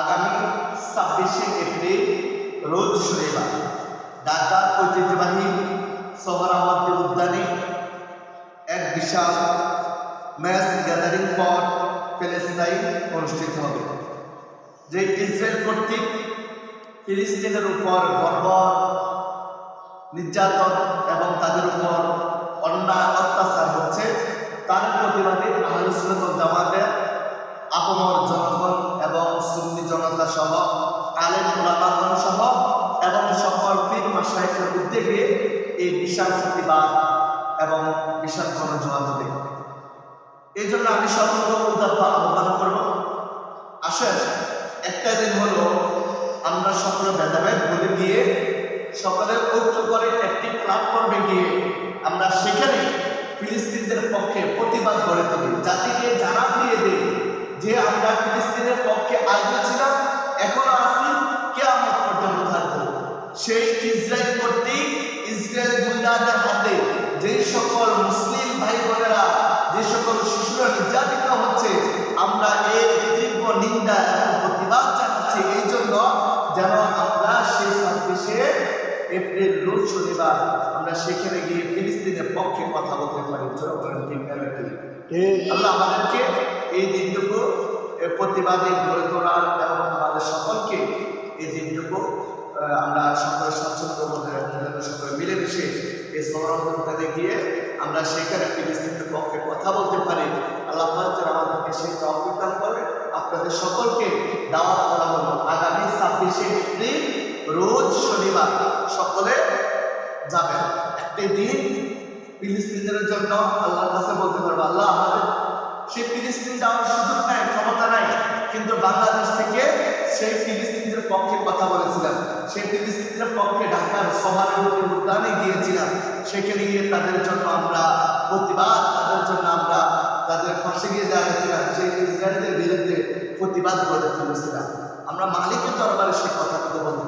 আগামী ছাব্বিশে এপ্রিল, রোজ শনিবার। ঢাকার ঐতিহ্যবাহী সোহরাওয়ার্দী উদ্যানে এক বিশাল ম্যাচ গ্যাদারিং পর প্যালেস্টাইন অনুষ্ঠিত হবে। যে ইসরায়েল কর্তৃক ফিলিস্তিনের উপর গর্ব নির্যাতন এবং তাদের উপর অন্যায় অত্যাচার হচ্ছে, তার প্রতিবাদে আহলুসুল জামাতের আপনার জনগণ সহ এবং সকল পীর মাসাইকের উদ্যোগে এই বিশাল প্রতিবাদ এবং বিশাল কর্ম গণজোয়ার হবে এই জন্য আমি সর্বপ্রথম উদাত্ত আহ্বান করব। আসেন, একটা দিন হলো আমরা সকলে ভেদাভেদ বলে দিয়ে সকলে ঐক্য করে একটি প্ল্যাটফর্মে গিয়ে আমরা সেখানে ফিলিস্তিনদের পক্ষে প্রতিবাদ গড়ে তুলি। জাতিকে জানা সেই ইসরায়েল কর্তৃক ইসরায়েল গুন্ডাদের হাতে যে সকল মুসলিম ভাই বোনেরা যে সকল শিশুরা নির্যাতিত হচ্ছে আমরা এই তীব্র নিন্দা এবং প্রতিবাদ জানাচ্ছি। এই জন্য যেন আমরা সেই ছাব্বিশে এপ্রিল রোজ শনিবার আমরা সেখানে গিয়ে ফিলিস্তিনের পক্ষে কথা বলতে পারি? আল্লাহ আমাদেরকে এই দিনটুকু প্রতিবাদে গড়ে তোলার মিলেমিশে এই সমারোহে গিয়ে আমরা সেখানে ফিলিস্তিনের পক্ষে কথা বলতে পারি। আল্লাহ আমাদেরকে সেই অভিজ্ঞান করে আপনাদের সকলকে দাওয়াত করা হলো আগামী ছাব্বিশে এপ্রিল, রোজ শনিবার। সকলে যাবেন। একটি দিন ফিলিস্তিনদের জন্য আল্লাহর কাছে বলতে পারব, আল্লাহ, আমাদের সেই ফিলিস্তিন যাওয়ার সুযোগ নাই, ক্ষমতা নাই। কিন্তু বাংলাদেশ থেকে সেই ফিলিস্তিনদের পক্ষে কথা বলেছিলাম। সেই ফিলিস্তিনদের পক্ষে ঢাকার সহানুভূতি উদ্যানে গিয়েছিলাম। সেখানে গিয়ে তাদের জন্য আমরা প্রতিবাদ, তাদের জন্য আমরা তাদের ফাঁসে গিয়ে দাঁড়িয়েছিলাম, সেই ইসরায়েলদের বিরুদ্ধে প্রতিবাদ করে চলেছিলাম আমরা মালিকের দরবারে সে কথাগুলো বলতে